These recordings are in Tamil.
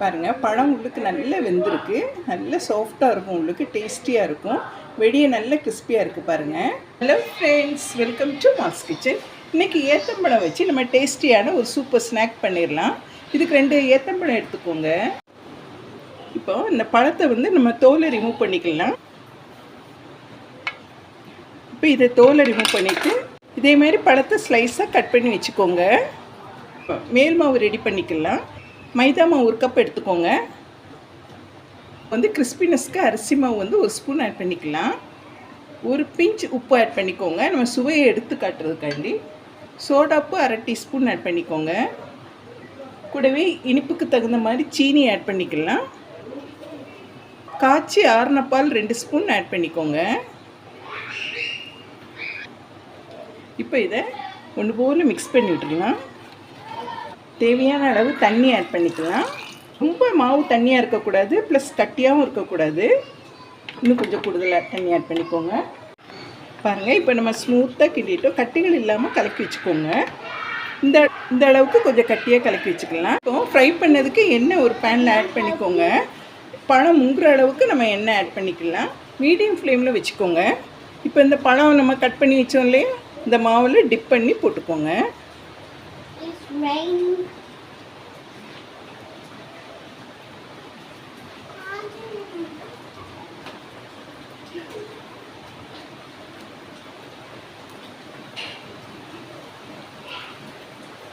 பாருங்கள் பழம் உள்ளுக்கு நல்லா வெந்திருக்கு. நல்ல சாஃப்டாக இருக்கும் உள்ளுக்கு டேஸ்டியாக இருக்கும். வெளியே நல்ல கிறிஸ்பியாக இருக்குது பாருங்கள் hello friends welcome to mass kitchen இன்றைக்கி ஏத்தம்பழம் வச்சு நம்ம டேஸ்டியான ஒரு சூப்பர் ஸ்நாக் பண்ணிடலாம் இதுக்கு ரெண்டு ஏத்தம்பழம் எடுத்துக்கோங்க. இப்போ இந்த பழத்தை வந்து நம்ம தோலை ரிமூவ் பண்ணிக்கலாம். இப்போ இதை தோலை ரிமூவ் பண்ணிவிட்டு இதே மாதிரி பழத்தை ஸ்லைஸாக கட் பண்ணி வச்சுக்கோங்க. மேல் மாவு ரெடி பண்ணிக்கலாம். மைதா மாவு ஒரு கப் எடுத்துக்கோங்க. வந்து கிறிஸ்பினஸ்க்கு அரிசி மாவு வந்து ஒரு ஸ்பூன் ஆட் பண்ணிக்கலாம். ஒரு பிஞ்ச் உப்பு ஆட் பண்ணிக்கோங்க. நம்ம சுவையை எடுத்து காட்டுறதுக்காண்டி. சோடாப்பு அரை டீஸ்பூன் ஆட் பண்ணிக்கோங்க. கூடவே இனிப்புக்கு தகுந்த மாதிரி சீனி ஆட் பண்ணிக்கலாம். காய்ச்சி ஆறுன பால் ரெண்டு ஸ்பூன் ஆட் பண்ணிக்கோங்க. இப்போ இதை ஒன்று போல் மிக்ஸ் பண்ணி விட்டுருலாம் தேவையான அளவு தண்ணி ஆட் பண்ணிக்கலாம். ரொம்ப மாவு தண்ணியாக இருக்கக்கூடாது ப்ளஸ் கட்டியாகவும் இருக்கக்கூடாது. இன்னும் கொஞ்சம் கூடுதலாக தண்ணி ஆட் பண்ணிக்கோங்க. பாருங்கள் இப்போ நம்ம ஸ்மூத்தாக கிண்டிட்டோம். கட்டிகள் இல்லாமல் கலக்கி வச்சுக்கோங்க. இந்த இந்த அளவுக்கு கொஞ்சம் கட்டியாக கலக்கி வச்சுக்கலாம். இப்போ ஃப்ரை பண்ணதுக்கு எண்ணெய் ஒரு பேனில் ஆட் பண்ணிக்கோங்க. பழம் முங்குற அளவுக்கு நம்ம எண்ணெய் ஆட் பண்ணிக்கலாம். மீடியம் ஃப்ளேமில் வச்சுக்கோங்க. இப்போ இந்த பழம் நம்ம கட் பண்ணி வச்சோம் இல்லையா? இந்த மாவில் டிப் பண்ணி போட்டுக்கோங்க. Rain.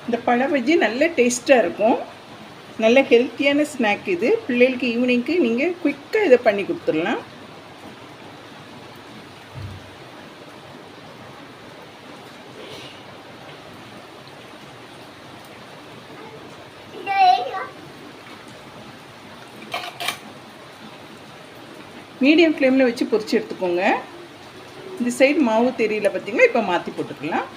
இந்த பழ பஜ்ஜி நல்ல டேஸ்ட்டாக இருக்கும். நல்ல ஹெல்த்தியான ஸ்நாக் இது. பிள்ளைகளுக்கு ஈவினிங்க்கு நீங்கள் குயிக்காக இதை பண்ணி கொடுத்துடலாம். மீடியம் ஃப்ளேமில் வச்சு பொறிச்சு எடுத்துக்கோங்க. இந்த சைடு மாவு தெரியல பார்த்திங்கன்னா இப்போ மாற்றி போட்டுக்கலாம்.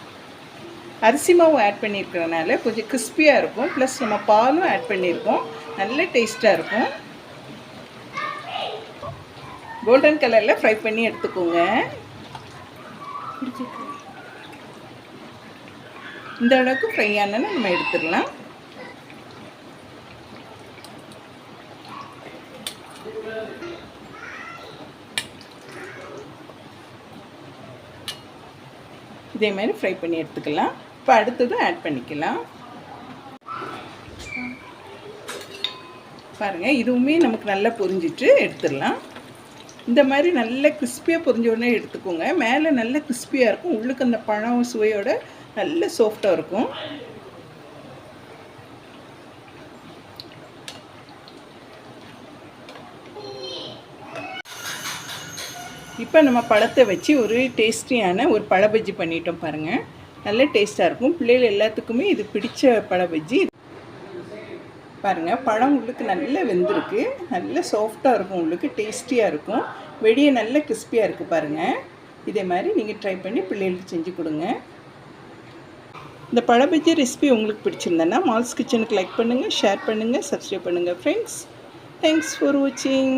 அரிசி மாவு ஆட் பண்ணியிருக்கிறனால கொஞ்சம் கிறிஸ்பியாக இருக்கும். ப்ளஸ் நம்ம பாலும் ஆட் பண்ணியிருக்கோம். நல்ல டேஸ்ட்டாக இருக்கும். கோல்டன் கலரில் ஃப்ரை பண்ணி எடுத்துக்கோங்க. இந்த அளவுக்கு ஃப்ரை ஆனால் நம்ம எடுத்துடலாம். இதே மாதிரி ஃப்ரை பண்ணி எடுத்துக்கலாம். இப்போ அடுத்ததும் ஆட் பண்ணிக்கலாம். பாருங்கள் இதுவுமே நமக்கு நல்லா பொரிஞ்சிட்டு எடுத்துடலாம். இந்த மாதிரி நல்ல கிறிஸ்பியாக பொரிஞ்ச உடனே எடுத்துக்கோங்க. மேலே நல்ல கிறிஸ்பியாக இருக்கும். உள்ளுக்கு அந்த பழம் சுவையோட நல்ல சாஃப்டாக இருக்கும். இப்போ நம்ம பழத்தை வச்சு ஒரு டேஸ்டியான ஒரு பழ பஜ்ஜி பண்ணிட்டோம் பாருங்கள் நல்ல டேஸ்ட்டாக இருக்கும். பிள்ளைகள் எல்லாத்துக்குமே இது பிடிச்ச பழ பஜ்ஜி. பாருங்கள் பழம் உள்ளுக்கு நல்லா வெந்திருக்கு. நல்ல சாஃப்டாக இருக்கும் உள்ளுக்கு டேஸ்டியாக இருக்கும். வெளியே நல்ல கிறிஸ்பியாக இருக்குது பாருங்கள் இதே மாதிரி நீங்கள் ட்ரை பண்ணி பிள்ளைகளுக்கு செஞ்சு கொடுங்க. இந்த பழபஜ்ஜி ரெசிபி உங்களுக்கு பிடிச்சிருந்தேன்னா மால்ஸ் கிச்சனுக்கு லைக் பண்ணுங்கள் ஷேர் பண்ணுங்கள் சப்ஸ்கிரைப் பண்ணுங்கள் ஃப்ரெண்ட்ஸ் தேங்க்ஸ் ஃபார் வாட்சிங்